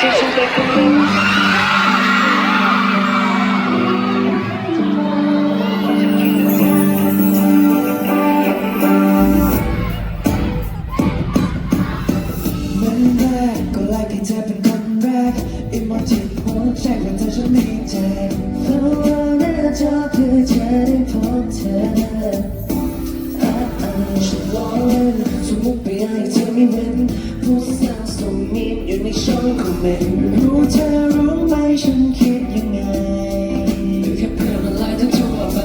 ที่ฉันไปคนเดียวเหมือนแรกก็ไล่ที่เธอเป็นคนแรกอิมอจิหัวใจว่าเธอจะมีใจเพราะว่าหน้าจอเพื่อจะได้พบเธออ่าอ่าฉันล้อเล่นสมมุติไปให้เธอไม่เว้นผู้สาว ส่งมีมอยู่ในช่องคอมเมนต์รู้เธอรู้ไหมฉันคิดยังไงดูแค่เพื่อนอะไรทั้งทั่วไป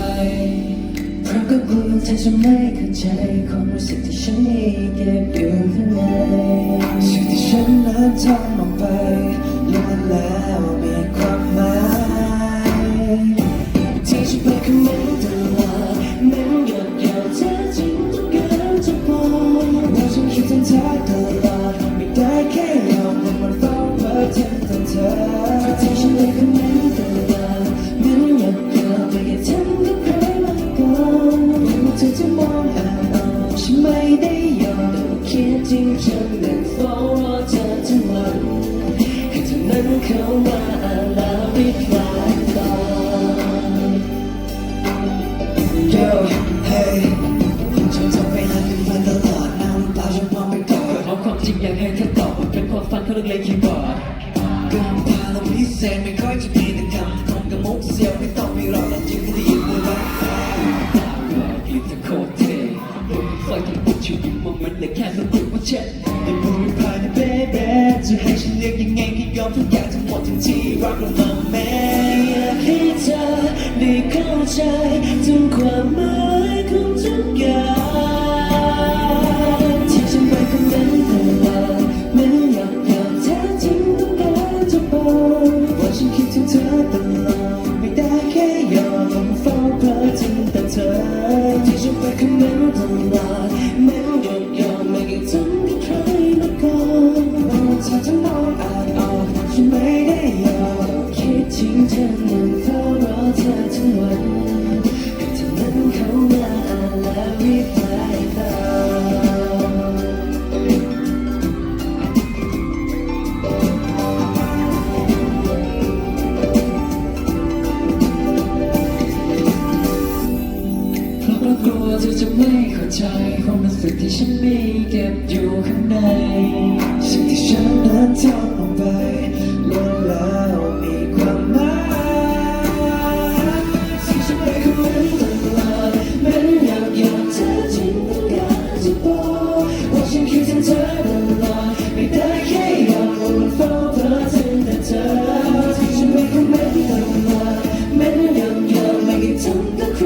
เพราะก็กลัวเธอจะไม่เข้าใจความรู้สึกที่ฉันมีเก็บอยู่ข้างในสิ่งที่ฉันนั้นทำออกไปล้วนแล้วมีความหมายที่ฉันไปคอมเมนต์ตลอดเม้หยดหยดเธอจริงต้องการจะบอกว่าฉันคิดถึงเธอตลอด ริงฉันนั้นเฝ้ารอเธอทั้งวันให้เธอนั้นเข้ามาอานแล้วรีบลายตอบ Yo hey ฉันจะไปหาคุณมาตลอดน้ำตาฉันพร้อมไปกอดเอาะความจริงอยากให้เธอตอบมันเป็นความฝันเขาเรื่องเล่นคีย์บอร์ดกำพาเราพิเศษไม่ค่อยจะมีแต่คำตรงกับมุกเสียวไม่ต้องมีรอกเราจริงที่ได้ ต้องรู้ว่าเช็ดได้พูดผ่านเบเบ้จะให้ฉันเลือกยังไงก็ยอมทุกอย่างทั้งหมดทั้งที่รักเรามาแม้อยากให้เธอได้เข้าใจถึงความหมายของทุกอย่างที่ฉันไปคอมเมนต์ตลอดไม่อยากอยากแท้จริงต้องการจะบอกว่าฉันคิดถึงเธอตลอดไม่ได้แค่ยอมเฝ้าเพ้อถึงแต่เธอที่ฉันไปคอมเมนต์ตลอดแใจความรู้สึกที่ฉันมีเก็บอยู่ข้างในสิ่งที่ฉันนั้นทำออกไป 将的。